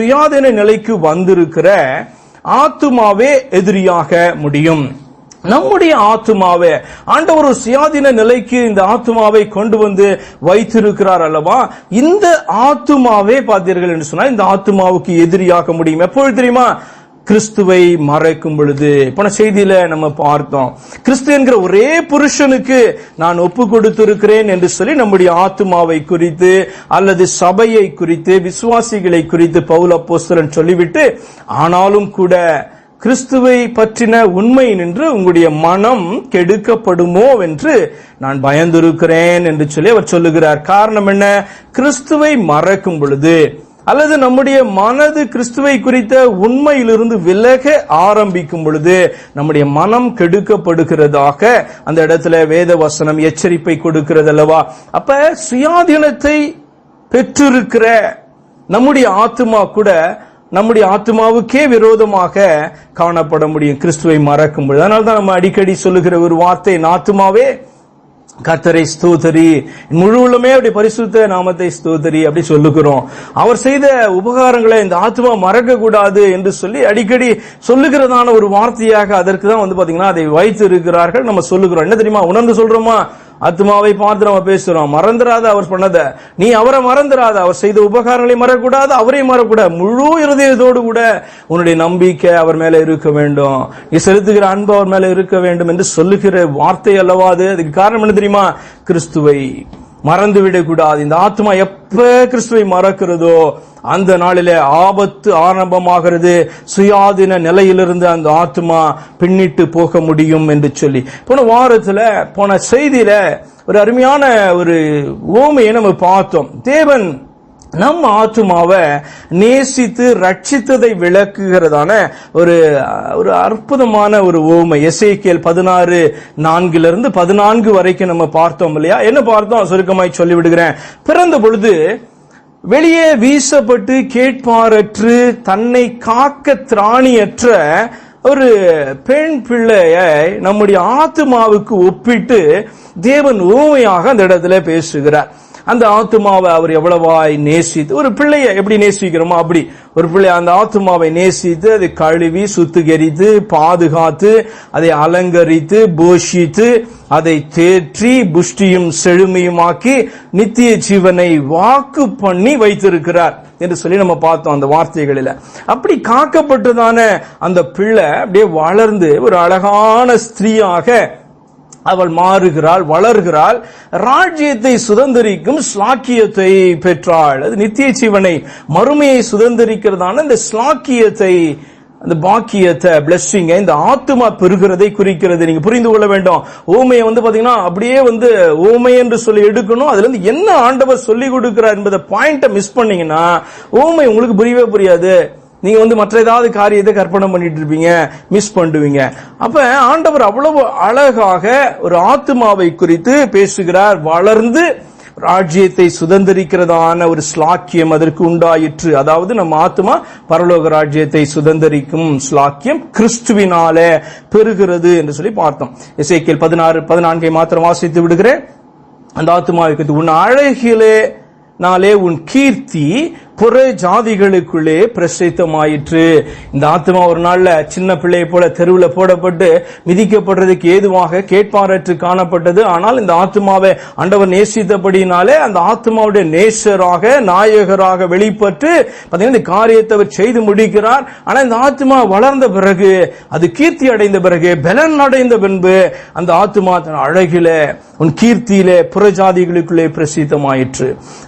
சுயாதீன நிலைக்கு வந்திருக்கிற ஆத்துமாவே எதிரியாக முடியும். நம்முடைய ஆத்துமாவை ஆண்டவர் ஒரு சுயாதீன நிலைக்கு இந்த ஆத்துமாவை கொண்டு வந்து வைத்திருக்கிறார் அல்லவா? இந்த ஆத்துமாவே பார்த்தீர்கள் என்று சொன்னால் இந்த ஆத்துமாவுக்கு எதிரியாக முடியும். எப்பொழுது தெரியுமா? கிறிஸ்துவை மறைக்கும் பொழுது போன செய்தியில நம்ம பார்த்தோம் கிறிஸ்து என்கிற ஒரே புருஷனுக்கு நான் ஒப்பு கொடுத்திருக்கிறேன் என்று சொல்லி நம்முடைய ஆத்மாவை குறித்து அல்லது சபையை குறித்து விசுவாசிகளை குறித்து பவுல் அப்போஸ்தலன் சொல்லிவிட்டு ஆனாலும் கூட கிறிஸ்துவை பற்றின உண்மை நின்று உங்களுடைய மனம் கெடுக்கப்படுமோ என்று நான் பயந்திருக்கிறேன் என்று சொல்லி அவர் சொல்லுகிறார். காரணம் என்ன? கிறிஸ்துவை மறக்கும் பொழுது அல்லது நம்முடைய மனது கிறிஸ்துவை குறித்த உண்மையிலிருந்து விலக ஆரம்பிக்கும் பொழுது நம்முடைய மனம் கெடுக்கப்படுகிறதாக அந்த இடத்துல வேத வசனம் எச்சரிப்பை கொடுக்கிறது அல்லவா அப்ப சுயாதீனத்தை பெற்றிருக்கிற நம்முடைய ஆத்மா கூட நம்முடைய ஆத்மாவுக்கே விரோதமாக காணப்பட முடியும். கிறிஸ்துவை மறக்கும் பொழுது. அதனால தான் நம்ம அடிக்கடி சொல்லுகிற ஒரு வார்த்தை ஆத்மாவே கர்த்தரை ஸ்தோதரி முழுவலுமே அப்படி பரிசுத்த நாமத்தை ஸ்தூதரி அப்படி சொல்லுகிறோம். அவர் செய்த உபகாரங்களை இந்த ஆத்மா மறக்க கூடாது என்று சொல்லி அடிக்கடி சொல்லுகிறதான ஒரு வார்த்தையாக அதற்கு தான் வந்து பாத்தீங்கன்னா அதை வைத்து இருக்கிறார்கள் நம்ம சொல்லுகிறோம். என்ன தெரியுமா? உணர்ந்து சொல்றோமா? ஆத்மாவை பார்த்து நம்ம பேசுறோம். மறந்துடாத அவர் பண்ணத நீ அவரை மறந்துடாத அவர் செய்த உபகாரங்களை மறக்கூடாது அவரையும் மறக்கூடாது முழு இருதயத்தோடு கூட உன்னுடைய நம்பிக்கை அவர் மேல இருக்க வேண்டும். நீ செலுத்துகிற அன்பு அவர் மேல இருக்க வேண்டும் என்று சொல்லுகிற வார்த்தை அல்லவா அது? அதுக்கு காரணம் என்ன தெரியுமா? கிறிஸ்துவை. மறந்து விடக்கூடாது இந்த ஆத்மா எப்ப கிறிஸ்துவை மறக்கிறதோ அந்த நாளிலே ஆபத்து ஆரம்பமாகிறது. சுயாதீன நிலையிலிருந்து அந்த ஆத்மா பின்னிட்டு போக முடியும் என்று சொல்லி. போன வாரத்துல போன செய்தியில ஒரு அருமையான ஒரு ஓமையை நம்ம பார்த்தோம். தேவன் நம் ஆத்துமாவை நேசித்து ரட்சித்ததை விளக்குகிறதான ஒரு ஒரு அற்புதமான ஒரு ஓமை. எஸ்ஐகேல் பதினாறு நான்கிலிருந்து பதினான்கு வரைக்கும் நம்ம பார்த்தோம் இல்லையா? என்ன பார்த்தோம்? சுருக்கமாய் சொல்லிவிடுகிறேன். பிறந்த பொழுது வெளியே வீசப்பட்டு கேட்பாரற்று தன்னை காக்க திராணியற்ற ஒரு பெண் பிள்ளையை நம்முடைய ஆத்துமாவுக்கு ஒப்பிட்டு தேவன் ஓமையாக அந்த இடத்துல பேசுகிறார். அந்த ஆத்துமாவை அவர் எவ்வளவாய் நேசித்து ஒரு பிள்ளையை எப்படி நேசிக்கிறோமோ அப்படி. ஒரு பிள்ளை அந்த ஆத்துமாவை நேசித்து அதை கழுவி சுத்திகரித்து பாதுகாத்து அதை அலங்கரித்து போஷித்து அதை தேற்றி புஷ்டியும் செழுமையுமாக்கி நித்திய ஜீவனை வாக்கு பண்ணி வைத்திருக்கிறார் என்று சொல்லி நம்ம பார்த்தோம் அந்த வார்த்தைகளில். அப்படி காக்கப்பட்டதான அந்த பிள்ளை அப்படியே வளர்ந்து ஒரு அழகான ஸ்திரீயாக அவள் மாறுகிறாள் வளர்கிறாள் ராஜ்யத்தை சுதந்திரிக்கும் ஸ்லாக்கியத்தை பெற்றாள். அது நித்திய ஜீவனை மறுமையை சுதந்திரிக்கிறதான இந்த ஸ்லாக்கியத்தை அந்த பாக்கியத்தை பிளஸ்ஸிங்க இந்த ஆத்துமா பெறுகிறதை குறிக்கிறது. நீங்க புரிந்து கொள்ள வேண்டும். ஊமையை வந்து பாத்தீங்கன்னா அப்படியே வந்து ஊமை என்று சொல்லி எடுக்கணும். அதுல இருந்து என்ன ஆண்டவர் சொல்லி கொடுக்கிறார் என்பதை பாயிண்ட மிஸ் பண்ணீங்கன்னா ஊமை உங்களுக்கு புரியவே புரியாது. நீங்க வந்து மற்ற ஏதாவது காரியத்தை கற்பனை பண்ணிட்டு இருப்பீங்க மிஸ் பண்ணுவீங்க. அப்ப ஆண்டவர் அவ்வளவு அழகாக ஒரு ஆத்மாவை குறித்து பேசுகிறார். வளர்ந்து ராஜ்யத்தை சுதந்திரிக்கிறதான ஒரு ஸ்லாக்கியம் அதற்கு உண்டாயிற்று. அதாவது நம்ம ஆத்மா பரலோக ராஜ்யத்தை சுதந்திரிக்கும் ஸ்லாக்கியம் கிறிஸ்துவினாலே பெறுகிறது என்று சொல்லி பார்த்தோம். இசைக்கியல் பதினாறு பதினான்கை மாத்திரம் வாசித்து விடுகிறேன். அந்த ஆத்மாவை குறித்து உன் அழகிலே நாளே உன் கீர்த்தி புற ஜாதிகளுக்குள்ளே பிரசித்தமாயிற்று இந்த ஆத்மா ஒரு நாள்ல சின்ன பிள்ளையை போல தெருவில் போடப்பட்டு மிதிக்கப்படுறதுக்கு ஏதுவாக கேட்பாரற்று காணப்பட்டது. ஆனால் இந்த ஆத்மாவை ஆண்டவர் நேசித்தபடினாலே அந்த ஆத்மாவுடைய நேசராக நாயகராக வெளிப்பட்டு பார்த்தீங்கன்னா இந்த காரியத்தை அவர் செய்து முடிக்கிறார். ஆனால் இந்த ஆத்மா வளர்ந்த பிறகு அது கீர்த்தி அடைந்த பிறகு பலன் அடைந்த பின்பு அந்த ஆத்மா தன் அழகிலே உன் கீர்த்தியிலே புறஜாதிகளுக்குள்ளே பிரசித்தமாயிற்று.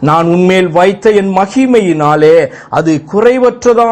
நான் உன்மேல் வைத்த என் மகிமையினாலே அது குறைவற்றதா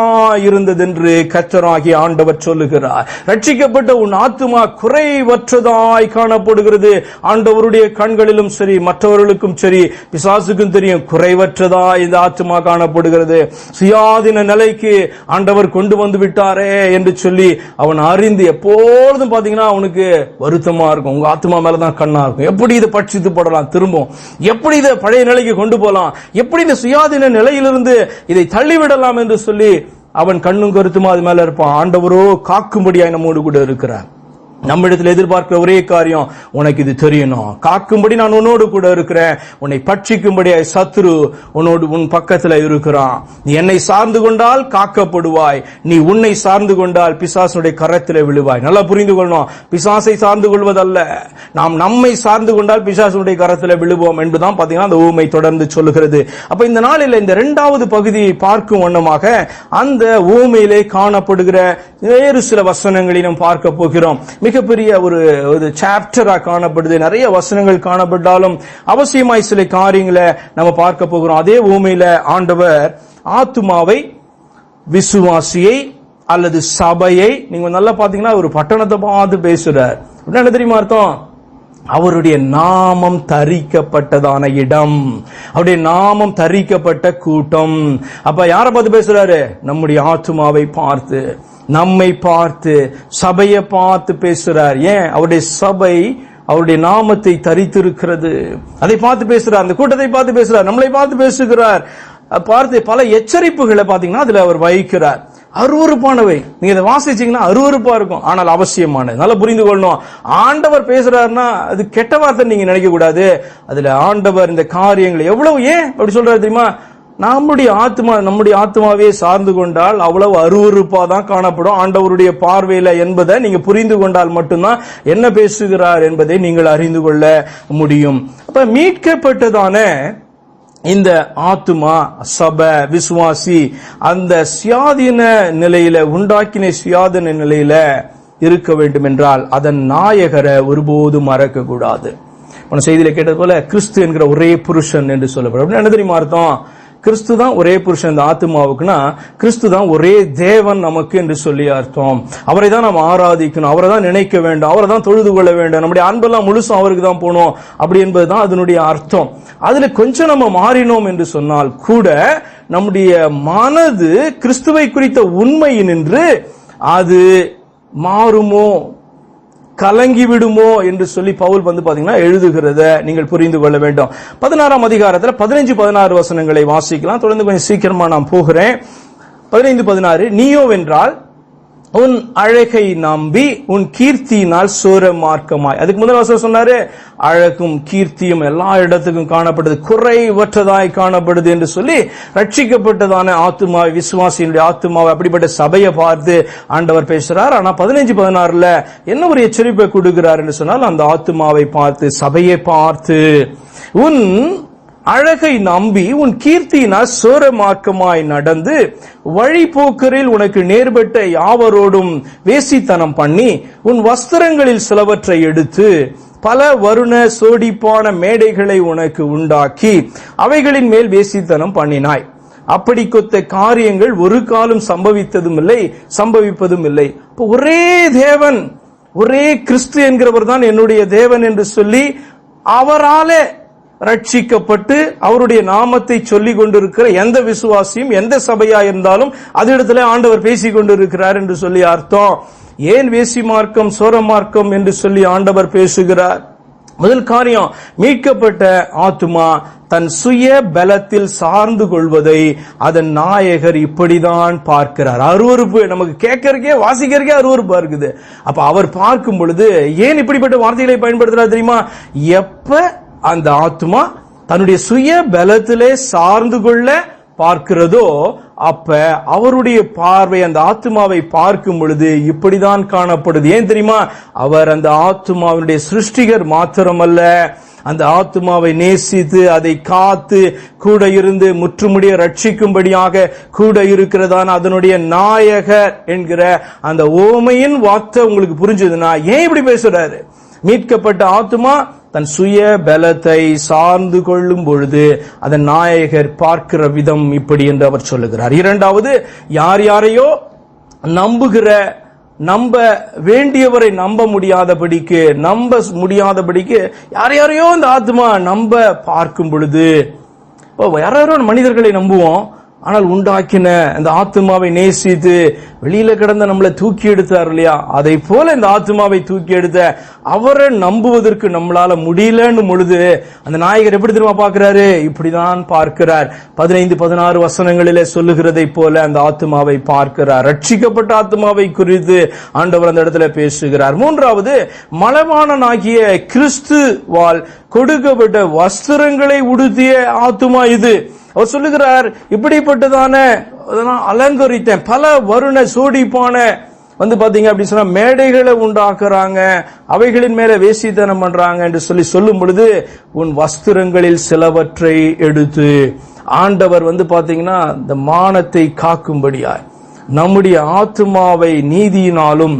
இருந்ததென்று கத்தராகி ஆண்டவர் சொல்லுகிறார். ரட்சிக்கப்பட்ட உன் ஆத்துமா குறைவற்றதாய் காணப்படுகிறது. ஆண்டவருடைய கண்களிலும் சரி மற்றவர்களுக்கும் சரி பிசாசுக்கும் தெரியும் குறைவற்றதா இந்த ஆத்துமா காணப்படுகிறது. சுயாதீன நிலைக்கு ஆண்டவர் கொண்டு வந்து விட்டாரே என்று சொல்லி அவன் அறிந்து எப்பொழுதும் பாத்தீங்கன்னா அவனுக்கு வருத்தமா இருக்கும். உங்க ஆத்மா மேலதான் கண்ணா இருக்கும். எப்படி இதை பட்சித்து போடலாம் திரும்பவும்? எப்படி இதை பழைய நிலைக்கு கொண்டு போகலாம் எப்படி இந்த சுயாதீன நிலையிலிருந்து இதை தள்ளிவிடலாம் என்று சொல்லி அவன் கண்ணும் கருத்துமா அது மேல இருப்பான். ஆண்டவரோ காக்கும்படியாய் நம்மோடு கூட இருக்கிறார். நம்மிடத்தில் எதிர்பார்க்கிற ஒரே காரியம் உனக்கு இது தெரியணும். காக்கும்படி நான் உன்னோடு கூட இருக்கிறேன். உன்னை பட்சிக்கும்படி சத்ரு உன்னோடு உன் பக்கத்துல இருக்கிறான். நீ என்னை சார்ந்து கொண்டால் காக்கப்படுவாய். நீ உன்னை சார்ந்து கொண்டால் பிசாசுடைய கரத்தில் விழுவாய். நல்லா புரிந்து கொள்ளணும். பிசாசை சார்ந்து கொள்வதல்ல. நாம் நம்மை சார்ந்து கொண்டால் பிசாசுடைய கரத்தில் விழுவோம் என்பதுதான் பாத்தீங்கன்னா அந்த ஊமை தொடர்ந்து சொல்லுகிறது. அப்ப இந்த நாளில் இந்த இரண்டாவது பகுதியை பார்க்கும் வண்ணமாக அந்த ஊமையிலே காணப்படுகிற வேறு சில வசனங்களிலும் பார்க்க போகிறோம். மிகப்பெரிய ஒரு ஒரு சாப்டரா காணப்படுது. நிறைய வசனங்கள் காணப்பட்டாலும் அவசியமாய் சில காரியங்களை நம்ம பார்க்க போகிறோம். அதே ஊமையில ஆண்டவர் ஆத்துமாவை விசுவாசியை அல்லது சபையை நீங்க நல்லா பாத்தீங்கன்னா ஒரு பட்டணத்தை பார்த்து பேசுறார். என்ன தெரியுமா அர்த்தம்? அவருடைய நாமம் தரிக்கப்பட்டதான இடம். அவருடைய நாமம் தரிக்கப்பட்ட கூட்டம். அப்ப யாரை பார்த்து பேசுறாரு? நம்முடைய ஆத்துமாவை பார்த்து நம்மை பார்த்து சபையை பார்த்து பேசுறார். ஏன்? அவருடைய சபை அவருடைய நாமத்தை தரித்திருக்கிறது. அதை பார்த்து பேசுறார். அந்த கூட்டத்தை பார்த்து பேசுறார். நம்மளை பார்த்து பேசுகிறார். பார்த்து பல எச்சரிப்புகளை பாத்தீங்கன்னா அதுல அவர் வகிக்கிறார். அருவறுப்பானவை நீங்க இதை வாசிச்சீங்கன்னா அருவறுப்பா இருக்கும். ஆனால் அவசியமானது. நல்லா புரிந்து கொள்ளணும். ஆண்டவர் பேசுறாருன்னா அது கெட்ட வார்த்தை நீங்க நினைக்க கூடாது. அதுல ஆண்டவர் இந்த காரியங்களை எவ்வளவு ஏன் அப்படி சொல்றாரு தெரியுமா? நம்முடைய ஆத்மா நம்முடைய ஆத்மாவே சார்ந்து கொண்டால் அவ்வளவு அருவறுப்பா தான் காணப்படும். ஆண்டவருடைய பார்வையில என்பதை நீங்க புரிந்து கொண்டால் மட்டும்தான் என்ன பேசுகிறார் என்பதை நீங்கள் அறிந்து கொள்ள முடியும். அப்ப மீட்கப்பட்டதான இந்த ஆத்மா சப விசுவாசி அந்த சுயாதீன நிலையில உண்டாக்கின சுயாதீன நிலையில இருக்க வேண்டும் என்றால் அதன் நாயகரை ஒருபோதும் மறக்க கூடாது போன செய்தியில கேட்டது போல கிறிஸ்து என்கிற ஒரே புருஷன் என்று சொல்லப்படும். என்ன தெரியுமா அர்த்தம்? கிறிஸ்து தான் ஒரே புருஷன். இந்த ஆத்மாவுக்குன்னா கிறிஸ்து தான் ஒரே தேவன் நமக்கு என்று சொல்லி அர்த்தம். அவரை தான் நாம் ஆராதிக்கணும். அவரை தான் நினைக்க வேண்டும். அவரை தான் தொழுது கொள்ள வேண்டும். நம்முடைய அன்பெல்லாம் முழுசும் அவருக்கு தான் போகணும். அப்படி என்பது தான் அதனுடைய அர்த்தம். அதுல கொஞ்சம் நம்ம மாறினோம் என்று சொன்னால் கூட நம்முடைய மனது கிறிஸ்துவை குறித்த உண்மையினின்று அது மாறுமோ? கலங்கி விடுமோ என்று சொல்லி பவுல் வந்து பாத்தீங்கன்னா எழுதுகிறத நீங்கள் புரிந்து கொள்ள வேண்டும். பதினாறாம் அதிகாரத்தில் பதினஞ்சு பதினாறு வசனங்களை வாசிக்கலாம். தொடர்ந்து கொஞ்சம் சீக்கிரமா நான் போகிறேன். பதினைந்து பதினாறு நீயோ வென்றால் உன் அழகை நம்பி உன் கீர்த்தியினால் சோர மார்க்கமாய். அதுக்கு முதல் வசனம் சொன்னாரு அழகும் கீர்த்தியும் எல்லா இடத்துக்கும் காணப்படுது குறைவற்றதாய் காணப்படுது என்று சொல்லி ரட்சிக்கப்பட்டதான ஆத்துமா விசுவாசியினுடைய ஆத்துமாவை அப்படிப்பட்ட சபையை பார்த்து ஆண்டவர் பேசுறார். ஆனா பதினஞ்சு பதினாறுல என்ன ஒரு எச்சரிப்பை கொடுக்கிறார் என்று சொன்னால் அந்த ஆத்துமாவை பார்த்து சபையை பார்த்து உன் அழகை நம்பி உன் கீர்த்தியினால் சோரமாக்கமாய் நடந்து வழிபோக்கரில் உனக்கு நேர்பட்ட யாவரோடும் வேசித்தனம் பண்ணி உன் வஸ்திரங்களில் சிலவற்றை எடுத்து பல வருண சோடிப்பான மேடைகளை உனக்கு உண்டாக்கி அவைகளின் மேல் வேசித்தனம் பண்ணினாய். அப்படி கொத்த காரியங்கள் ஒரு காலம் சம்பவித்ததும் இல்லை சம்பவிப்பதும் இல்லை இப்ப ஒரே தேவன் ஒரே கிறிஸ்து என்கிறவர் தான் என்னுடைய தேவன் என்று சொல்லி அவராலே ரட்சிக்கப்பட்டு அவருடைய நாமத்தை சொல்லிக் கொண்டிருக்கிற எந்த விசுவாசியும் எந்த சபையா இருந்தாலும் அது இடத்துல ஆண்டவர் பேசிக் கொண்டிருக்கிறார் என்று சொல்லி அர்த்தம். ஏன் வேசி மார்க்கம் சோர மார்க்கம் என்று சொல்லி ஆண்டவர் பேசுகிறார்? முதல் காரியம் மீட்கப்பட்ட ஆத்துமா தன் சுய பலத்தில் சார்ந்து கொள்வதை அதன் நாயகர் இப்படிதான் பார்க்கிறார். அருவறுப்பு நமக்கு கேட்கறக்கே வாசிக்கிறக்கே அருவறுப்பா இருக்குது. அப்ப அவர் பார்க்கும் பொழுது ஏன் இப்படிப்பட்ட வார்த்தைகளை பயன்படுத்துறார் தெரியுமா? எப்ப அந்த ஆத்மா தன்னுடைய சுய பலத்திலே சார்ந்து கொள்ள பார்க்கிறதோ அப்ப அவருடைய பார்வை அந்த ஆத்மாவை பார்க்கும் பொழுது இப்படிதான் காணப்படுது. ஏன் தெரியுமா? அவர் அந்த ஆத்மாவினுடைய சிருஷ்டிகர் மாத்திரமல்ல. அந்த ஆத்மாவை நேசித்து அதை காத்து கூட இருந்து முற்றுமுடிய ரட்சிக்கும்படியாக கூட இருக்கிறதான அதனுடைய நாயகர் என்கிற அந்த ஓமையின் வார்த்தை உங்களுக்கு புரிஞ்சதுன்னா ஏன் இப்படி பேசுறாரு? மீட்கப்பட்ட ஆத்மா தன் சுய பலத்தை சார்ந்து கொள்ளும் பொழுது அதன் நாயகர் பார்க்கிற விதம் இப்படி என்று அவர் சொல்லுகிறார். இரண்டாவது யார் யாரையோ நம்புகிற நம்ப வேண்டியவரை நம்ப முடியாதபடிக்கு நம்ப முடியாதபடிக்கு யார் யாரையோ இந்த ஆத்மா நம்ப பார்க்கும் பொழுது இப்போ யாரோ மனிதர்களை நம்புவோம். ஆனால் உண்டாக்கின அந்த ஆத்மாவை நேசித்து வெளியில கிடந்த நம்மளை தூக்கி எடுத்தார் இல்லையா? அதை போல இந்த ஆத்மாவை தூக்கி எடுத்த அவரை நம்புவதற்கு நம்மளால முடியலன்னு பொழுது அந்த நாயகர் எப்படி தெரியுமா பார்க்கிறாரு? இப்படிதான் பார்க்கிறார். பதினைந்து பதினாறு வசனங்களிலே சொல்லுகிறதை போல அந்த ஆத்மாவை பார்க்கிறார். ரட்சிக்கப்பட்ட ஆத்மாவை குறித்து ஆண்டவர் அந்த இடத்துல பேசுகிறார். மூன்றாவது மலமானனாகிய கிறிஸ்துவால் கொடுக்கப்பட்ட வஸ்திரங்களை உடுத்திய ஆத்மா இது. அவர் சொல்லுகிறார் இப்படிப்பட்டதான அதெல்லாம் அலங்கரித்தேன். பல வருண சூடிப்பான வந்து பாத்தீங்க அப்படி சொன்னா மேடைகளை உண்டாக்குறாங்க அவைகளின் மேல வேசித்தனம் பண்றாங்க என்று சொல்லி சொல்லும் பொழுது உன் வஸ்திரங்களில் சிலவற்றை எடுத்து ஆண்டவர் வந்து பாத்தீங்கன்னா இந்த மானத்தை காக்கும்படியாய் நம்முடைய ஆத்மாவை நீதியினாலும்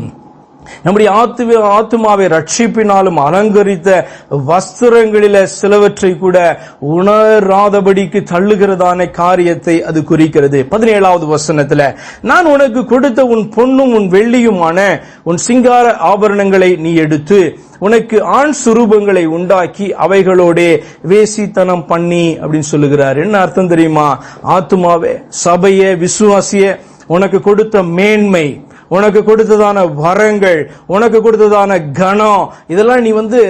நம்முடைய ஆத்துவ ஆத்துமாவை ரட்சிப்பினாலும் அலங்கரித்த வஸ்திரங்களில சிலவற்றை கூட உணராதபடிக்கு தள்ளுகிறதான காரியத்தை அது குறிக்கிறது. பதினேழாவது வசனத்துல நான் உனக்கு கொடுத்த உன் பொண்ணும் உன் வெள்ளியுமான உன் சிங்கார ஆபரணங்களை நீ எடுத்து உனக்கு ஆண் சுரூபங்களை உண்டாக்கி அவைகளோடே வேசித்தனம் பண்ணி அப்படின்னு சொல்லுகிறார். என்ன அர்த்தம் தெரியுமா? ஆத்மாவே சபைய விசுவாசிய உனக்கு கொடுத்த மேன்மை உனக்கு கொடுத்ததான வரங்கள் உனக்கு கொடுத்ததான கணம் இதெல்லாம் நீ வந்து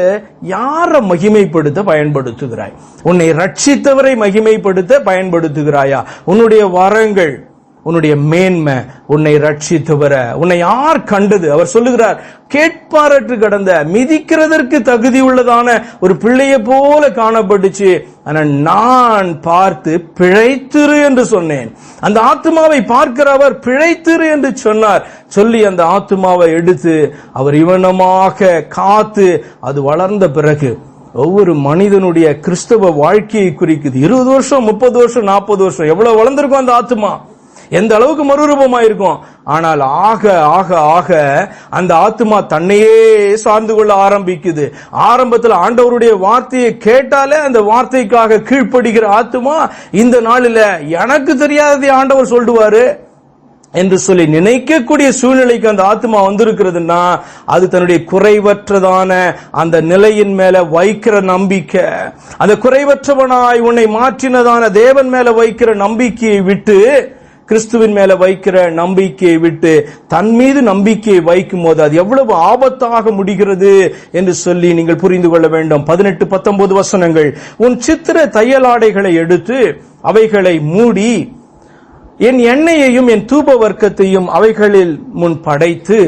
யாரை மகிமைப்படுத்த பயன்படுத்துகிறாய்? உன்னை ரட்சித்தவரை மகிமைப்படுத்த பயன்படுத்துகிறாயா? உன்னுடைய வரங்கள் உன்னுடைய மேன்மை உன்னை ரட்சித்து வர. உன்னை யார் கண்டது? அவர் சொல்லுகிறார் கேட்பாரற்று கடந்த மிதிக்கிறதற்கு தகுதி உள்ளதான ஒரு பிள்ளையை போல காணப்பட்டுச்சு. ஆனா நான் பார்த்து பிழைத்திரு என்று சொன்னேன். அந்த ஆத்மாவை பார்க்கிறவர் பிழைத்திரு என்று சொன்னார். சொல்லி அந்த ஆத்மாவை எடுத்து அவர் இவனமாக காத்து அது வளர்ந்த பிறகு ஒவ்வொரு மனிதனுடைய கிறிஸ்தவ வாழ்க்கையை குறிக்குது. இருபது வருஷம் முப்பது வருஷம் நாற்பது வருஷம் எவ்வளவு வளர்ந்திருக்கும் அந்த ஆத்மா எந்த அளவுக்கு மறுரூபமா இருக்கும் ஆனால் ஆக ஆக ஆக அந்த ஆத்மா தன்னையே சார்ந்து கொள்ள ஆரம்பிக்குது. ஆரம்பத்தில் ஆண்டவருடைய வார்த்தையை கேட்டாலே அந்த வார்த்தைக்காக கீழ்ப்படுகிற ஆத்மா இந்த நாளில் எனக்கு தெரியாததை ஆண்டவர் சொல்லுவாரு. என்று சொல்லி நினைக்கக்கூடிய சூழ்நிலைக்கு அந்த ஆத்மா வந்திருக்கிறதுன்னா அது தன்னுடைய குறைவற்றதான அந்த நிலையின் மேல வைக்கிற நம்பிக்கை. அந்த குறைவற்றவனாய் உன்னை மாற்றினதான தேவன் மேல வைக்கிற நம்பிக்கையை விட்டு கிறிஸ்துவின் மேல வைக்கிற நம்பிக்கையை விட்டு தன் மீது நம்பிக்கையை வைக்கும் போது அது எவ்வளவு ஆபத்தாக முடிகிறது என்று சொல்லி நீங்கள் புரிந்து கொள்ள வேண்டும். பதினெட்டு பத்தொன்பது வசனங்கள். உன் சித்திர தையலாடைகளை எடுத்து அவைகளை மூடி என் எண்ணெயையும் என் தூப வர்க்கத்தையும் அவைகளில் முன் படைத்து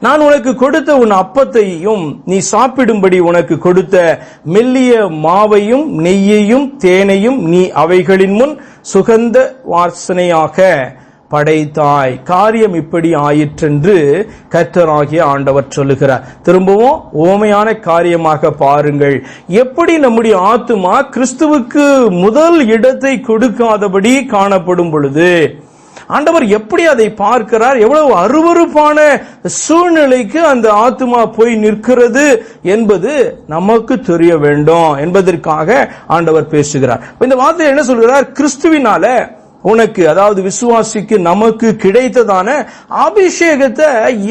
நான் உனக்கு கொடுத்த உன் அப்பத்தையும் நீ சாப்பிடும்படி உனக்கு கொடுத்த மெல்லிய மாவையும் நெய்யையும் தேனையும் நீ அவைகளின் முன் சுகந்த வாசனையாக படைத்தாய். காரியம் இப்படி ஆயிற்றென்று கர்த்தராகிய ஆண்டவர் சொல்லுகிறார். திரும்பவும் ஓமையான காரியமாக பாருங்கள். எப்படி நம்முடைய ஆத்துமா கிறிஸ்துவுக்கு முதல் இடத்தை கொடுக்காதபடி காணப்படும் பொழுது ஆண்டவர் எப்படி அதை பார்க்கிறார்? எவ்வளவு அருவருப்பான சூழ்நிலைக்கு அந்த ஆத்மா போய் நிற்கிறது என்பது நமக்கு தெரிய வேண்டும் என்பதற்காக ஆண்டவர் பேசுகிறார். இந்த வார்த்தை என்ன சொல்கிறார்? கிறிஸ்துவினால உனக்கு அதாவது விசுவாசிக்கு நமக்கு கிடைத்ததான அபிஷேகத்தை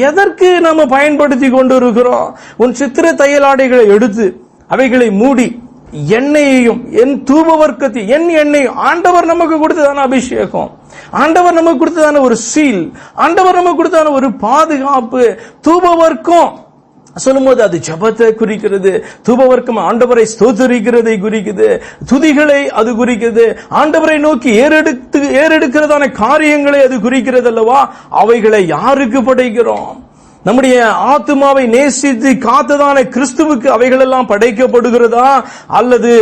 எதற்கு நம்ம பயன்படுத்தி கொண்டிருக்கிறோம்? உன் சித்திர தையலாடைகளை எடுத்து அவைகளை மூடி எண்ணெயையும் என் தூபவர்க்கத்தை என் எண்ணெய் ஆண்டவர் நமக்கு கொடுத்ததான அபிஷேகம். ஆண்டவர் நமக்கு கொடுத்ததான ஒரு சீல். ஆண்டவர் நமக்கு கொடுத்ததான ஒரு பாதுகாப்பு. தூபவர்க்கம். சொல்லும்போது அது ஜபத்தை குறிக்கிறது. தூபவர்க்கம் ஆண்டவரை ஸ்தோத்தரிக்கிறதை குறிக்குது. துதிகளை அது குறிக்கிறது ஆண்டவரை நோக்கி ஏறெடுத்து ஏறெடுக்கிறதான காரியங்களை அது குறிக்கிறது அல்லவா அவைகளை யாருக்கு படைக்கிறோம்? நம்முடைய ஆத்மாவை நேசித்து காத்ததான கிறிஸ்துவுக்கு அவைகளெல்லாம் படைக்கப்படுகிறதா? அல்லது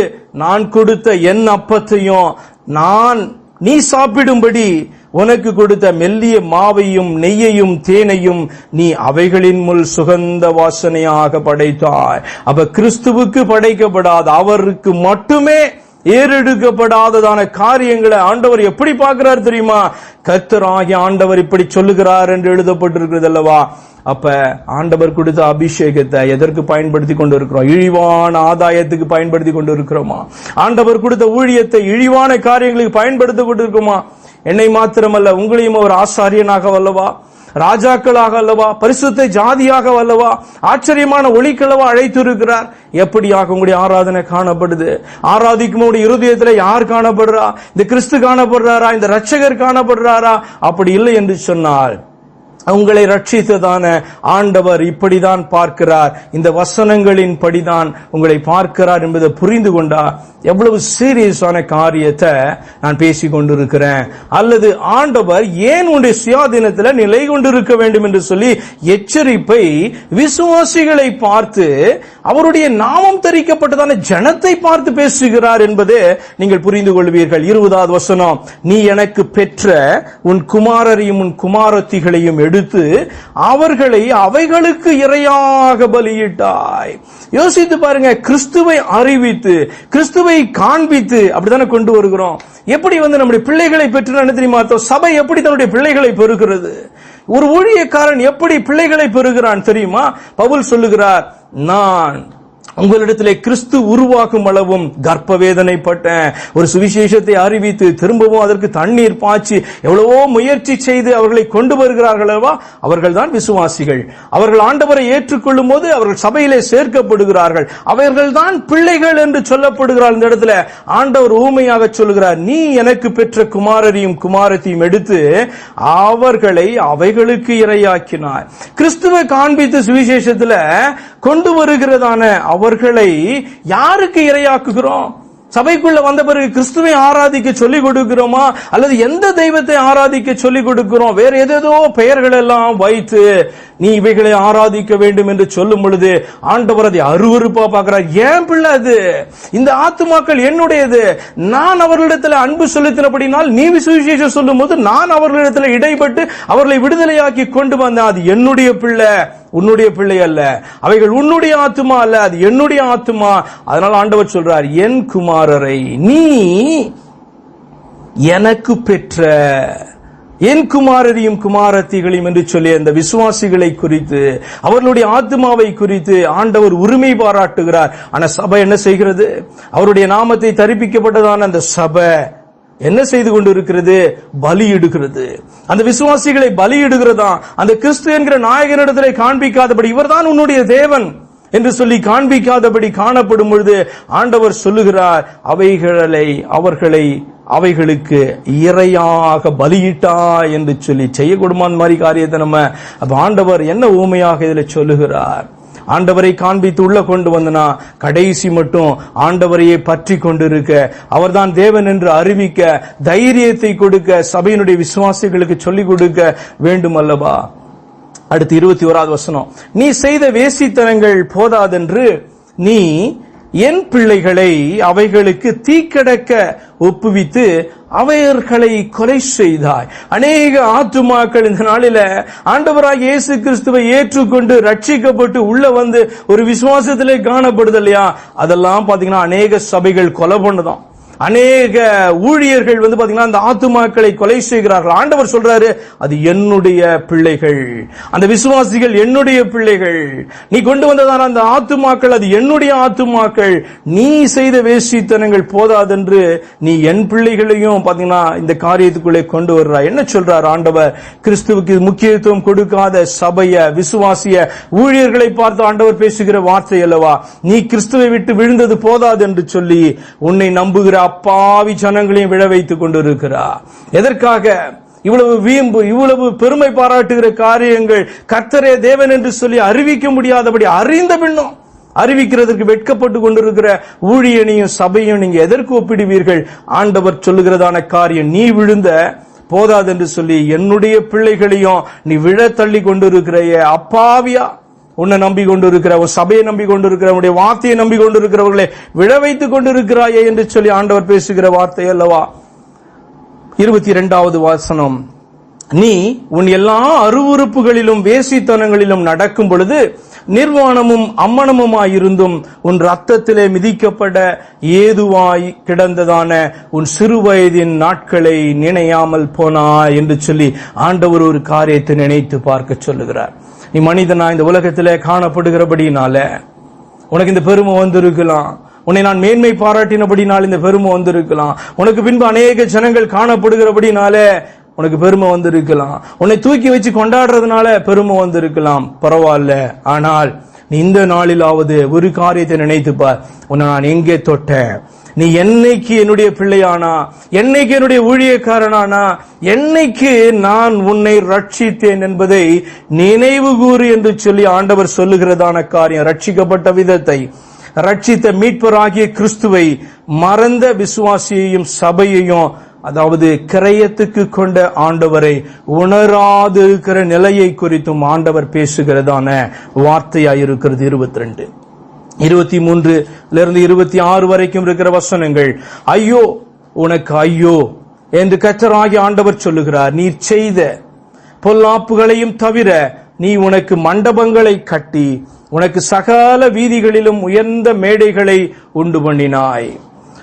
நான் கொடுத்த என் அப்பத்தையும் நான் நீ சாப்பிடும்படி உனக்கு கொடுத்த மெல்லிய மாவையும் நெய்யையும் தேனையும் நீ அவைகளின் முள் சுகந்த வாசனையாக படைத்தாய். அப்ப கிறிஸ்துவுக்கு படைக்கப்படாத அவருக்கு மட்டுமே ஏறெடுக்கப்படாததான காரியங்களை ஆண்டவர் எப்படி பார்க்கிறார் தெரியுமா? கர்த்தராகிய ஆண்டவர் இப்படி சொல்லுகிறார் என்று எழுதப்பட்டிருக்கிறது அல்லவா? அப்ப ஆண்டவர் கொடுத்த அபிஷேகத்தை எதற்கு பயன்படுத்தி கொண்டு இருக்கிறோம் இழிவான ஆதாயத்துக்கு பயன்படுத்தி கொண்டு இருக்கிறோமா ஆண்டவர் கொடுத்த ஊழியத்தை இழிவான காரியங்களுக்கு பயன்படுத்தி கொண்டு இருக்கோமா என்னை மாத்திரமல்ல உங்களையும் ஒரு ஆசாரியனாக வல்லவா? ராஜாக்களாக அல்லவா பரிசுத்த ஜாதியாக அல்லவா ஆச்சரியமான ஒளிக்களவா அழைத்திருக்கிறார்? எப்படியாக உங்களுடைய ஆராதனை காணப்படுது? ஆராதிக்கும் உடைய இருதயத்தில் யார் காணப்படுறா? இந்த கிறிஸ்து காணப்படுறாரா? இந்த ரட்சகர் காணப்படுறாரா? அப்படி இல்லை என்று சொன்னால் உங்களை ரட்சித்ததான ஆண்டவர் இப்படிதான் பார்க்கிறார். இந்த வசனங்களின் படிதான் உங்களை பார்க்கிறார் என்பதை புரிந்து கொண்டா எவ்வளவு சீரியஸான காரியத்தை நான் பேசிக் கொண்டிருக்கிறேன். அல்லது ஆண்டவர் ஏன் உன்னுடைய சுயாதீனத்தில் நிலை கொண்டிருக்க வேண்டும் என்று சொல்லி எச்சரிப்பை விசுவாசிகளை பார்த்து அவருடைய நாமம் தரிக்கப்பட்டதான ஜனத்தை பார்த்து பேசுகிறார் என்பதை நீங்கள் புரிந்து கொள்வீர்கள். இருபதாவது வசனம் நீ எனக்கு பெற்ற உன் குமாரரையும் உன் குமாரத்திகளையும் எடு எடுத்து அவர்களை அவைகளுக்கு இரையாக பலியிட்டாய். யோசித்து பாருங்க கிறிஸ்துவை அறிவித்து கிறிஸ்துவை காண்பித்து அப்படித்தானே கொண்டு வருகிறோம்? எப்படி வந்து நம்முடைய பிள்ளைகளை பெற்று என்ன தெரியுமா? சபை எப்படி தன்னுடைய பிள்ளைகளை பெறுகிறது? ஒரு ஊழியக்காரன் எப்படி பிள்ளைகளை பெறுகிறான் தெரியுமா? பவுல் சொல்லுகிறார் நான் உங்களிடத்திலே கிறிஸ்து உருவாகும் அளவும் கர்ப்ப வேதனைப்பட்ட ஒரு சுவிசேஷத்தை அறிவித்து திரும்பவும் அதற்கு தண்ணீர் பாய்ச்சி எவ்வளவோ முயற்சி செய்து அவர்களை கொண்டு வருகிறார்கள் அல்லவா அவர்கள் தான் விசுவாசிகள். அவர்கள் ஆண்டவரை ஏற்றுக்கொள்ளும் போது அவர்கள் சபையிலே சேர்க்கப்படுகிறார்கள். அவர்கள் தான் பிள்ளைகள் என்று சொல்லப்படுகிறார் இந்த இடத்துல. ஆண்டவர் ஊமையாக சொல்கிறார் நீ எனக்கு பெற்ற குமாரரையும் குமாரத்தையும் எடுத்து அவர்களை அவைகளுக்கு இரையாக்கினார் கிறிஸ்துவை காண்பித்து சுவிசேஷத்தில் கொண்டு வருகிறதான அவர் அவர்களை யாருக்கு இரையாக்குகிறோம்? சபைக்குள்ள வந்த பிறகு கிறிஸ்துவை ஆராதிக்க சொல்லிக் கொடுக்கிறோமா? அல்லது எந்த தெய்வத்தை ஆராதிக்க சொல்லிக் கொடுக்கிறோம்? வேற ஏதேதோ பெயர்கள் எல்லாம் வைத்து நீ இவைகளை ஆராதிக்க வேண்டும் என்று சொல்லும் பொழுது ஆண்டவர் அதை அருவருப்பா பார்க்கிறார். ஏன் பிள்ளை அது? இந்த ஆத்துமாக்கள் என்னுடையது? நான் அவர்களிடத்தில் அன்பு செலுத்தினபடினால் நீ விசுவிசேஷம் சொல்லும் போது நான் அவர்களிடத்தில் இடைப்பட்டு அவர்களை விடுதலையாக்கி கொண்டு வந்தேன். அது என்னுடைய பிள்ளை. உன்னுடைய பிள்ளை அல்ல. அவைகள் உன்னுடைய ஆத்துமா அல்ல அது என்னுடைய ஆத்துமா. அதனால் ஆண்டவர் சொல்றார் என் குமாரரை நீ எனக்கு பெற்ற என் குமாரரையும் குமாரத்திகளையும் என்று சொல்லி அந்த விசுவாசிகளை குறித்து அவர்களுடைய ஆத்மாவை குறித்து ஆண்டவர் உரிமை பாராட்டுகிறார். ஆனால் சபை என்ன செய்கிறது? அவருடைய நாமத்தை தரிப்பிக்கப்பட்டதான அந்த சபை என்ன செய்து கொண்டிருக்கிறது? பலியிடுகிறது அந்த விசுவாசிகளை பலியிடுகிறதா அந்த கிறிஸ்து என்கிற நாயகனிடத்திலே காண்பிக்காதபடி இவர்தான் உன்னுடைய தேவன் என்று சொல்லி காண்பிக்காதபடி காணப்படும் பொழுது ஆண்டவர் சொல்லுகிறார் அவைகளை அவர்களை அவைகளுக்கு இறையாக பலியிட்டா? என்று சொல்லி. செய்யக்கூடுமான மாதிரி காரியத்தை நம்ம? ஆண்டவர் என்ன ஊமையாக இதில் சொல்லுகிறார்? ஆண்டவரை காண்பித்து உள்ள கொண்டு வந்தனா கடைசி மட்டும் ஆண்டவரையே பற்றி கொண்டிருக்க அவர்தான் தேவன் என்று அறிவிக்க தைரியத்தை கொடுக்க சபையினுடைய விசுவாசிகளுக்கு சொல்லிக் கொடுக்க வேண்டும் அல்லவா அடுத்து இருபத்தி ஓராவது வசனம். நீ செய்த வேசித்தனங்கள் போதாதென்று நீ என் பிள்ளைகளை அவைகளுக்கு தீக்கடக்க ஒப்புவித்து அவையர்களை கொலை செய்தாய். அநேக ஆத்துமாக்கள் இந்த நாளில ஆண்டவராக இயேசு கிறிஸ்துவை ஏற்றுக்கொண்டு ரட்சிக்கப்பட்டு உள்ள வந்து ஒரு விசுவாசத்திலே காணப்படுது இல்லையா அதெல்லாம் பாத்தீங்கன்னா அநேக சபைகள் கொலை பண்ணுதான். அநேக ஊழியர்கள் வந்து பாத்தீங்கன்னா அந்த ஆத்துமாக்களை கொலை செய்கிறார்கள். ஆண்டவர் சொல்றாரு அது என்னுடைய பிள்ளைகள். அந்த விசுவாசிகள் என்னுடைய பிள்ளைகள். நீ கொண்டு வந்ததான அந்த ஆத்துமாக்கள் அது என்னுடைய ஆத்துமாக்கள். நீ செய்த வேசித்தனங்கள் போதாதென்று நீ என் பிள்ளைகளையும் பாத்தீங்கன்னா இந்த காரியத்துக்குள்ளே கொண்டு வர்றா என்ன சொல்றார் ஆண்டவர்? கிறிஸ்துவுக்கு முக்கியத்துவம் கொடுக்காத சபைய விசுவாசிய ஊழியர்களை பார்த்து ஆண்டவர் பேசுகிற வார்த்தை அல்லவா? நீ கிறிஸ்துவை விட்டு விழுந்தது போதாது என்று சொல்லி உன்னை நம்புகிற அப்பாவி ஜனங்களையும் விழ வைத்துக் கொண்டிருக்கிறார். எதற்காக? இவ்வளவு வீம்பு இவ்வளவு பெருமை பாராட்டுகிற காரியங்கள் கர்த்தரே தேவன் என்று சொல்லி அறிவிக்க முடியாதபடி அறிந்த பின்னும் அறிவிக்கிறதுக்கு வெட்கப்பட்டு கொண்டிருக்கிற ஊழியனையும் சபையும் நீங்க எதற்கு ஒப்பிடுவீர்கள்? ஆண்டவர் சொல்லுகிறதான காரியம் நீ விழுந்த போதாது என்று சொல்லி என்னுடைய பிள்ளைகளையும் நீ விழ தள்ளி கொண்டிருக்கிறைய அப்பாவியா? உன்னை நம்பி கொண்டிருக்கிற உன் சபையை நம்பி கொண்டிருக்கிற வார்த்தையை நம்பி கொண்டிருக்கிறவர்களை விழ வைத்துக் கொண்டிருக்கிறாயே என்று சொல்லி ஆண்டவர் பேசுகிற வார்த்தை அல்லவா? இருபத்தி இரண்டாவது வாசனம். நீ உன் எல்லா அருவுறுப்புகளிலும் வேசித்தனங்களிலும் நடக்கும் பொழுது நிர்வாணமும் அம்மனமுமாயிருந்தும் உன் ரத்தத்திலே மிதிக்கப்பட ஏதுவாய் கிடந்ததான உன் சிறுவயதின் நாட்களை நினையாமல் போனா என்று சொல்லி ஆண்டவர் ஒரு காரியத்தை நினைத்து பார்க்க சொல்லுகிறார். நீ மனிதனா இந்த உலகத்திலே காணப்படுகிறபடினால உனக்கு இந்த பெருமை வந்திருக்கலாம். உன்னை நான் மேன்மை பாராட்டினபடினால் இந்த பெருமை வந்திருக்கலாம். உனக்கு பின்பு அநேக ஜனங்கள் காணப்படுகிறபடினால உனக்கு பெருமை வந்திருக்கலாம். உன்னை தூக்கி வச்சு கொண்டாடுறதுனால பெருமை வந்திருக்கலாம். பரவாயில்ல. ஆனால் நீ இந்த நாளிலாவது ஒரு காரியத்தை நினைத்துப்பார் உன்னை நான் எங்கே தொட்டேன்? நீ என்னைக்கு என்னுடைய பிள்ளையானா? என்னைக்கு என்னுடைய ஊழியக்காரனானா? என்னைக்கு நான் உன்னை ரட்சித்தேன் என்பதை நினைவு கூறு என்று சொல்லி ஆண்டவர் சொல்லுகிறதான காரியம். ரட்சிக்கப்பட்ட விதத்தை. ரட்சித்த மீட்பராகிய கிறிஸ்துவை மறந்த விசுவாசியையும் சபையையும் அதாவது கிரயத்துக்கு கொண்ட ஆண்டவரை உணராது இருக்கிற நிலையை குறித்தும் ஆண்டவர் பேசுகிறதான வார்த்தையாயிருக்கிறது இருபத்தி ரெண்டு இருபத்தி மூன்றுல இருந்து இருபத்தி ஆறு வரைக்கும் இருக்கிற வசனங்கள் ஐயோ உனக்கு ஐயோ என்று கச்சராகி ஆண்டவர் சொல்லுகிறார். நீ செய்த பொல்லாப்புகளையும் தவிர நீ உனக்கு மண்டபங்களை கட்டி உனக்கு சகல வீதிகளிலும் உயர்ந்த மேடைகளை உண்டு பண்ணினாய்.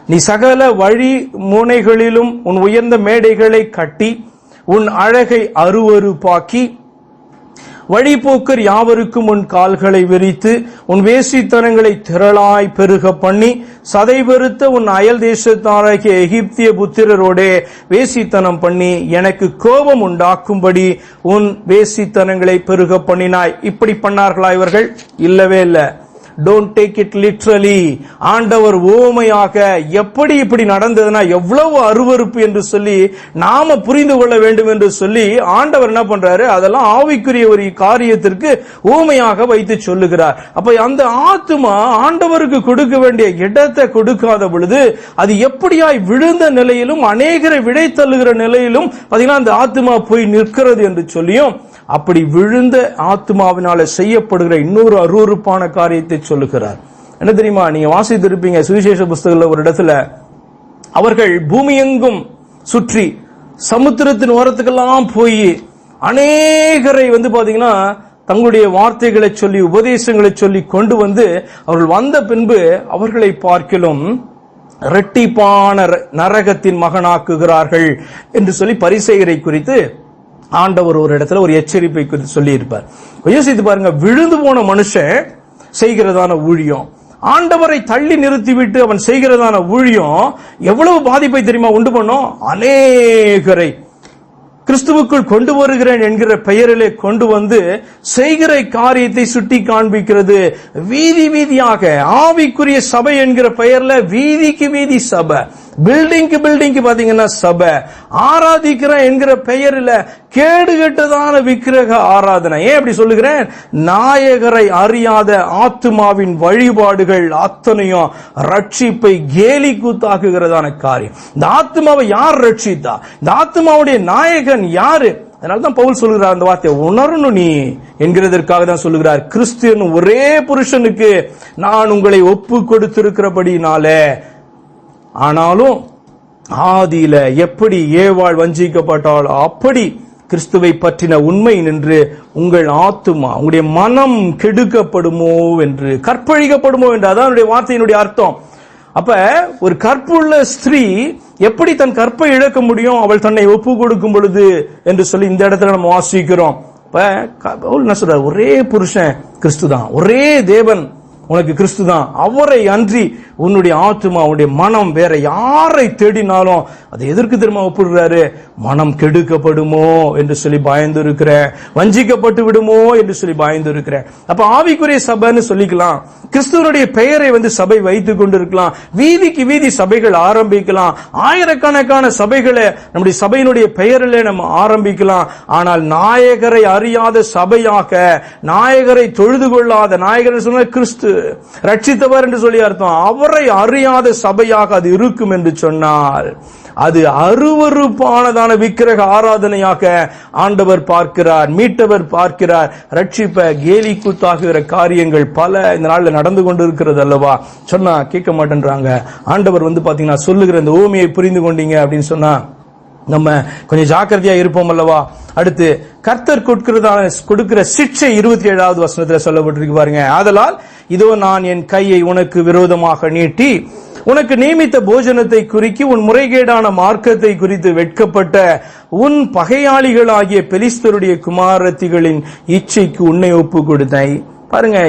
நீ சகல வழி முனைகளிலும் உன் உயர்ந்த மேடைகளை கட்டி உன் அழகை அருவருப்பாக்கி வழிபோக்கர் யாவருக்கும் உன் கால்களை விரித்து உன் வேசித்தனங்களை திரளாய் பெருக பண்ணி சதை பெருத்த உன் அயல் தேசத்தாராகிய எகிப்திய புத்திரரோடே வேசித்தனம் பண்ணி எனக்கு கோபம் உண்டாக்கும்படி உன் வேசித்தனங்களை பெருக பண்ணினாய். இப்படி பண்ணார்களா இவர்கள்? இல்லவே இல்லை. டோன்ட் டேக் இட் லிட்ரலி ஆண்டவர் ஓமையாக எப்படி இப்படி நடந்ததுன்னா எவ்வளவு அருவருப்பு என்று சொல்லி நாம புரிந்து கொள்ள வேண்டும் என்று சொல்லி ஆண்டவர் என்ன பண்றாரு? அதெல்லாம் ஆவிக்குரிய ஒரு காரியத்திற்கு ஊமையாக வைத்து சொல்லுகிறார். அப்ப அந்த ஆத்மா ஆண்டவருக்கு கொடுக்க வேண்டிய இடத்தை கொடுக்காத பொழுது அது எப்படியாய் விழுந்த நிலையிலும் அநேகரை விடை தள்ளுகிற நிலையிலும் பாத்தீங்கன்னா அந்த ஆத்துமா போய் நிற்கிறது என்று சொல்லியும் அப்படி விழுந்த ஆத்மாவினால செய்யப்படுகிற இன்னொரு அருவருப்பான காரியத்தை சொல்லுகிறார். என்ன தெரியுமா? நீங்க வாசித்திருப்பீங்க சுவிசேஷ புஸ்தகத்துல ஒரு இடத்துல அவர்கள் பூமியெங்கும் சுற்றி சமுத்திரத்தின் ஓரத்துக்கெல்லாம் போய் அநேகரை வந்து பாத்தீங்கன்னா தங்களுடைய வார்த்தைகளை சொல்லி உபதேசங்களை சொல்லி கொண்டு வந்து அவர்கள் வந்த பின்பு அவர்களை பார்க்கிலும் இரட்டிப்பான நரகத்தின் மகனாக்குகிறார்கள் என்று சொல்லி பரிசெயரை குறித்து ஆண்டவர் ஒரு இடத்துல ஒரு எச்சரிப்பை குறித்து சொல்லி இருப்பார் யோசித்து பாருங்க விழுந்து போன மனுஷன் செய்கிறதான ஊழியம். ஆண்டவரை தள்ளி நிறுத்திவிட்டு அவன் செய்கிறதான ஊழியம் எவ்வளவு பாதிப்பை தெரியுமா உண்டு பண்ணும்? அநேகரை. கிறிஸ்துவுக்குள் கொண்டு வருகிறேன் என்கிற பெயரிலே கொண்டு வந்து செய்கிற காரியத்தை சுட்டி காண்பிக்கிறது. வீதி வீதியாக ஆவிக்குரிய சபை என்கிற பெயர்ல வீதிக்கு வீதி சபை. பில்டிங்க்கு பில்டிங்க்கு பாத்தீங்கன்னா சபை. ஆராதிக்கிறேன் என்கிற பெயரில் கேடு கெட்டதான விக்கிரக ஆராதனை. ஏன் அப்படி சொல்லுகிறேன்? நாயகரை அறியாத ஆத்மாவின் வழிபாடுகள் அத்தனையும் ரட்சிப்பை கேலி கூத்தாக்குகிறதான காரியம். இந்த ஆத்மாவை யார் ரட்சித்தா? இந்த ஆத்மாவுடைய நாயகன் யாரு? அதனால்தான் பவுல் சொல்லுகிறார் அந்த வார்த்தையை உணரணும் நீ என்கிறதற்காக தான் சொல்லுகிறார். கிறிஸ்தியன் ஒரே புருஷனுக்கு நான் உங்களை ஒப்பு கொடுத்திருக்கிறபடினால ஆனாலும் ஆதியில எப்படி ஏவாள் வஞ்சிக்கப்பட்டால் அப்படி கிறிஸ்துவை பற்றின உண்மை நின்று உங்கள் ஆத்துமா உங்களுடைய மனம் கெடுக்கப்படுமோ என்று கற்பழிக்கப்படுமோ என்று அதான் என்னுடைய வார்த்தையினுடைய அர்த்தம். அப்ப ஒரு கற்புள்ள ஸ்திரீ எப்படி தன் கற்பை இழக்க முடியும்? அவள் தன்னை ஒப்பு கொடுக்கும் பொழுது என்று சொல்லி இந்த இடத்துல நம்ம வாசிக்கிறோம். இப்ப என்ன சொல்ற ஒரே புருஷன் கிறிஸ்து தான் ஒரே தேவன். உனக்கு கிறிஸ்து தான் அவரை அன்றி உன்னுடைய ஆத்மா உன்னுடைய மனம் வேற யாரை தேடினாலும் அதை எதற்கு திரும்ப ஒப்பிடுறாரு? மனம் கெடுக்கப்படுமோ என்று சொல்லி பயந்து இருக்கிற வஞ்சிக்கப்பட்டு விடுமோ என்று சொல்லி பயந்து இருக்கிற அப்ப ஆவிக்குரிய சபைன்னு சொல்லிக்கலாம். கிறிஸ்துவனுடைய பெயரை வந்து சபை வைத்துக் கொண்டிருக்கலாம். வீதிக்கு வீதி சபைகள் ஆரம்பிக்கலாம். ஆயிரக்கணக்கான சபைகளை நம்முடைய சபையினுடைய பெயரில் நம்ம ஆரம்பிக்கலாம். ஆனால் நாயகரை அறியாத சபையாக நாயகரை தொழுது கொள்ளாத நாயகர் சொன்ன கிறிஸ்து. ரட்சித்தவர் என்று சொல்லி அர்த்தம். அவரை அறியாத சபையாக அது இருக்கும் என்று சொன்னால் அது அருவறுப்பானதான விக்கிரக ஆராதனையாக ஆண்டவர் பார்க்கிறார் மீட்டவர் பார்க்கிறார். ரட்சிப்ப கேலி கூத்தாகுகிற காரியங்கள் பல இந்த நாளில் நடந்து கொண்டு இருக்கிறது அல்லவா? சொன்னா கேட்க மாட்டேன்றாங்க. ஆண்டவர் வந்து பாத்தீங்கன்னா சொல்லுகிற இந்த ஊமையை புரிந்து கொண்டீங்க அப்படின்னு சொன்னா நம்ம கொஞ்சம் ஜாக்கிரதையா இருப்போம் அல்லவா? அடுத்து கர்த்தர் கொடுக்கிறதான கொடுக்கிற சிக்ஷை இருபத்தி ஏழாவது வசனத்துல சொல்லப்பட்டிருக்கு பாருங்க. ஆதலால் இதோ நான் என் கையை உனக்கு விரோதமாக நீட்டி உனக்கு நியமித்த போஜனத்தை குறிக்கி உன் முறைகேடான மார்க்கத்தை குறித்து வெட்கப்பட்ட உன் பகையாளிகளாகிய பெலிஸ்தருடைய குமாரத்திகளின் இச்சைக்கு உன்னை ஒப்பு கொடுத்தாய் பாருங்க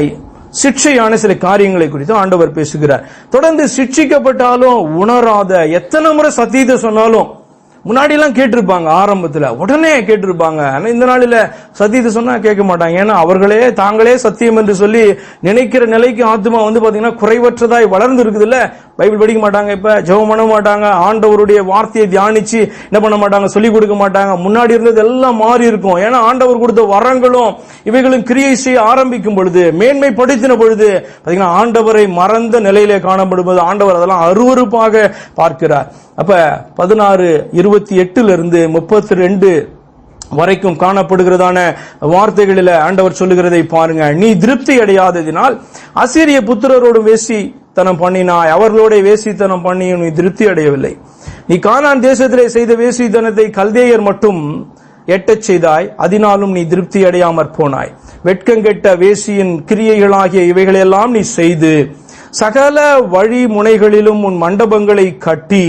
சிக்ஷையான சில காரியங்களை குறித்து ஆண்டவர் பேசுகிறார். தொடர்ந்து சிக்ஷிக்கப்பட்டாலும் உணராத எத்தனை முறை சத்தியத்தை சொன்னாலும் முன்னாடி எல்லாம் கேட்டிருப்பாங்க ஆரம்பத்துல. உடனே கேட்டிருப்பாங்க. ஆனால் இந்த நாளில சத்தியத்தை சொன்னா கேட்க மாட்டாங்க. ஏன்னா அவர்களே தாங்களே சத்தியம் என்று சொல்லி நினைக்கிற நிலைக்கு ஆத்மா வந்து பாத்தீங்கன்னா குறைவற்றதாய் வளர்ந்து இருக்குது பைபிள் படிக்க மாட்டாங்க இப்ப ஜெபம் பண்ண மாட்டாங்க. ஆண்டவருடைய வார்த்தையை தியானிச்சு என்ன பண்ண மாட்டாங்க? சொல்லிக் கொடுக்க மாட்டாங்க. முன்னாடி இருந்தது எல்லாம் மாறி இருக்கும். ஏன்னா ஆண்டவர் கொடுத்த வரங்களும் இவைகளும் கிரியை செய்ய ஆரம்பிக்கும் பொழுது மேன்மைப்படுத்தின பொழுது பார்த்தீங்கன்னா ஆண்டவரை மறந்த நிலையிலே காணப்படும்போது ஆண்டவர் அதெல்லாம் அருவருப்பாக பார்க்கிறார். அப்ப பதினாறு இருபது இருபத்தி எட்டுல இருந்து முப்பத்தி ரெண்டு வரைக்கும் காணப்படுகிறதான வார்த்தைகளில் ஆண்டவர் சொல்லுகிறதை பாருங்க. நீ திருப்தி அடையாததினால் அசிரிய புத்திரரோடு வேசித்தனம் பண்ணினாய். அவர்களோட வேசித்தனம் பண்ணி நீ திருப்தி அடையவில்லை நீ கானான் தேசத்திலே செய்த வேசித்தனத்தை கல்தேயர் மட்டும் எட்டச் செய்தாய். அதனாலும் நீ திருப்தி அடையாமற் போனாய். வெட்கங்கெட்ட வேசியின் கிரியைகளாகிய இவைகளெல்லாம் நீ செய்து சகல வழிமுனைகளிலும் உன் மண்டபங்களை கட்டி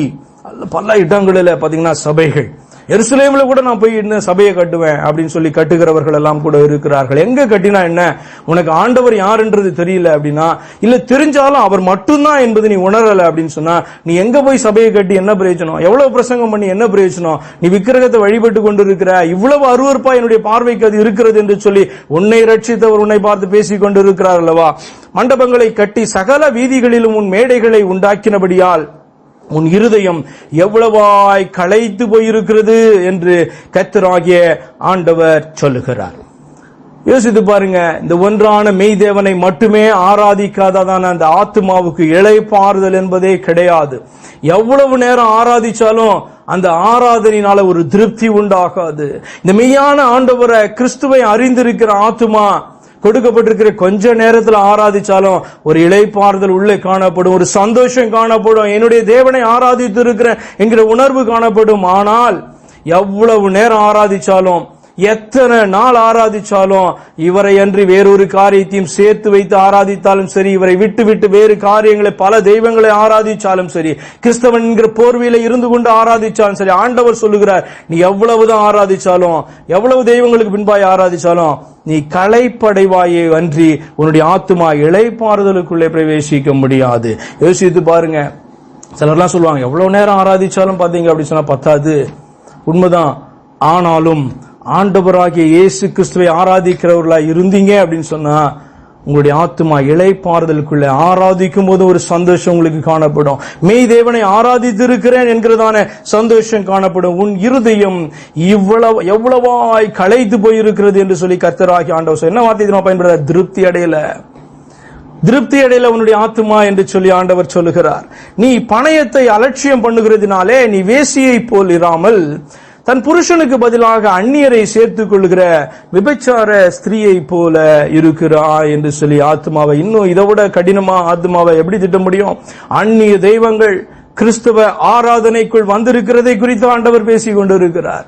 பல இடங்களில் பார்த்தீங்கன்னா சபைகள். எருசலேம்ல கூட நான் போய் இந்த சபையை கட்டுவேன் அப்படின்னு சொல்லி கட்டுகிறவர்கள் எல்லாம் கூட இருக்கிறார்கள். எங்க கட்டினா என்ன? உனக்கு ஆண்டவர் யாருன்றது தெரியல அப்படின்னா இல்ல தெரிஞ்சாலும் அவர் மட்டும்தான் என்பது நீ உணரல அப்படின்னு சொன்னா நீ எங்க போய் சபையை கட்டி என்ன பிரயோஜனம்? எவ்வளவு பிரசங்கம் பண்ணி என்ன பிரயோஜனம்? நீ விக்கிரகத்தை வழிபட்டு கொண்டு இருக்கிற இவ்வளவு அருவருப்பா என்னுடைய பார்வைக்கு அது இருக்கிறது என்று சொல்லி உன்னை ரட்சித்தவர் உன்னை பார்த்து பேசிக் கொண்டு இருக்கிறார் அல்லவா? மண்டபங்களை கட்டி சகல வீதிகளிலும் உன் மேடைகளை உண்டாக்கினபடியால் உன் இருதயம் எவ்வளவாய் களைத்து போயிருக்கிறது என்று கத்தராகிய ஆண்டவர் சொல்லுகிறார். யோசித்து பாருங்க இந்த ஒன்றான மெய் தேவனை மட்டுமே ஆராதிக்காததான அந்த ஆத்மாவுக்கு இளைப்பாறுதல் என்பதே கிடையாது. எவ்வளவு நேரம் ஆராதிச்சாலும் அந்த ஆராதனையினால ஒரு திருப்தி உண்டாகாது. இந்த மெய்யான ஆண்டவரை கிறிஸ்துவை அறிந்திருக்கிற ஆத்துமா கொடுக்கப்பட்டிருக்கிற கொஞ்ச நேரத்தில் ஆராதிச்சாலும் ஒரு இளைப்பாறுதல் உள்ளே காணப்படும் ஒரு சந்தோஷம் காணப்படும். என்னுடைய தேவனை ஆராதித்து இருக்கிறேன் என்கிற உணர்வு காணப்படும். ஆனால் எவ்வளவு நேரம் ஆராதிச்சாலும் எத்தனை நாள் ஆராதிச்சாலும் இவரை அன்றி வேறொரு காரியத்தையும் சேர்த்து வைத்து ஆராதித்தாலும் சரி இவரை விட்டு விட்டு வேறு காரியங்களை பல தெய்வங்களை ஆராதிச்சாலும் சரி கிறிஸ்தவன் என்கிற போர்வையில இருந்து கொண்டு ஆராதிச்சாலும் சரி ஆண்டவர் சொல்லுகிறார் நீ எவ்வளவுதான் ஆராதிச்சாலும் எவ்வளவு தெய்வங்களுக்கு பின்பாய் ஆராதிச்சாலும் நீ களைப்படைவாயே அன்றி உன்னுடைய ஆத்துமா இளைப்பாறுதலுக்குள்ளே பிரவேசிக்க முடியாது. யோசித்து பாருங்க. சிலர்லாம் சொல்லுவாங்க எவ்வளவு நேரம் ஆராதிச்சாலும் பாத்தீங்க அப்படி சொன்னா பத்தாது. உண்மைதான். ஆனாலும் ஆண்டவராகிய இயேசு கிறிஸ்துவை ஆராதிக்கிறவர்களா இருந்தீங்க அப்படின்னு சொன்னா உங்களுடைய ஆத்மா இளைப்பாறுதலுக்குள்ள ஆராதிக்கும் போது ஒரு சந்தோஷம் உங்களுக்கு காணப்படும். மெய் தேவனை ஆராதித்து இருக்கிறேன் என்கிறதான சந்தோஷம் காணப்படும். உன் இருதயம் இவ்வளவு எவ்வளவாய் களைத்து போயிருக்கிறது என்று சொல்லி கத்தராகி ஆண்டவர் என்ன வார்த்தை தெரியுமா பயன்படுத்த திருப்தி அடையல. திருப்தி அடையல உன்னுடைய ஆத்துமா என்று சொல்லி ஆண்டவர் சொல்லுகிறார். நீ பணயத்தை அலட்சியம் பண்ணுகிறதுனாலே நீ வேசியை போல் இராமல் தன் புருஷனுக்கு பதிலாக அந்நியரை சேர்த்துக் கொள்கிற விபச்சார ஸ்திரீயை போல இருக்கிறா என்று சொல்லி ஆத்மாவை இன்னும் இதை விட கடினமா ஆத்மாவை எப்படி திட்ட முடியும்? அந்நிய தெய்வங்கள் கிறிஸ்தவ ஆராதனைக்குள் வந்திருக்கிறதை குறித்து ஆண்டவர் பேசிக் கொண்டிருக்கிறார்.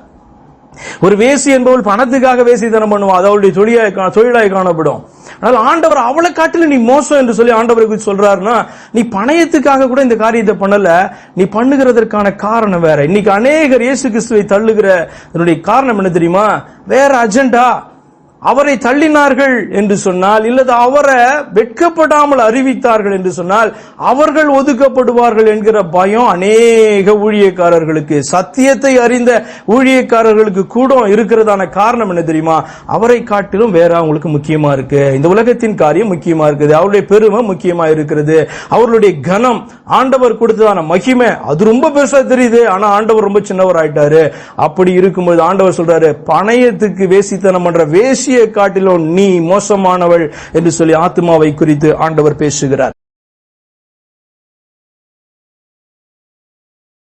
ஒரு வேசி என்பவள் பணத்துக்காக வேசித்தனம் தனம் அது அவளுடைய தொழிலாய் கா- தொழிலாய் காணப்படும். ஆனால் ஆண்டவர் அவளை காட்டில நீ மோசம் என்று சொல்லி ஆண்டவரை குறித்து சொல்றாருன்னா நீ பணயத்துக்காக கூட இந்த காரியத்தை பண்ணல. நீ பண்ணுகிறதற்கான காரணம் வேற. இன்னைக்கு அநேகர் இயேசு கிறிஸ்துவை தள்ளுகிற காரணம் என்ன தெரியுமா? வேற அஜெண்டா அவரை தள்ளினார்கள் என்று சொன்னால் இல்லது அவரை வெட்கப்படாமல் அறிவித்தார்கள் என்று சொன்னால் அவர்கள் ஒதுக்கப்படுவார்கள் என்கிற பயம் அநேக ஊழியக்காரர்களுக்கு சத்தியத்தை அறிந்த ஊழியக்காரர்களுக்கு கூட இருக்கிறதான காரணம் என்ன தெரியுமா? அவரை காட்டிலும் வேற அவங்களுக்கு முக்கியமா இருக்கு. இந்த உலகத்தின் காரியம் முக்கியமா இருக்குது. அவருடைய பெருமை முக்கியமா இருக்கிறது. அவர்களுடைய கனம் ஆண்டவர் கொடுத்ததான மகிமை அது ரொம்ப பெருசா தெரியுது. ஆனா ஆண்டவர் ரொம்ப சின்னவர் ஆயிட்டாரு அப்படி இருக்கும்போது ஆண்டவர் சொல்றாரு பணையத்துக்கு வேசித்தனம் பண்ற வேசியை காட்டிலும் நீ மோசமானவள் என்று சொல்லி ஆத்மாவை குறித்து ஆண்டவர் பேசுகிறார்.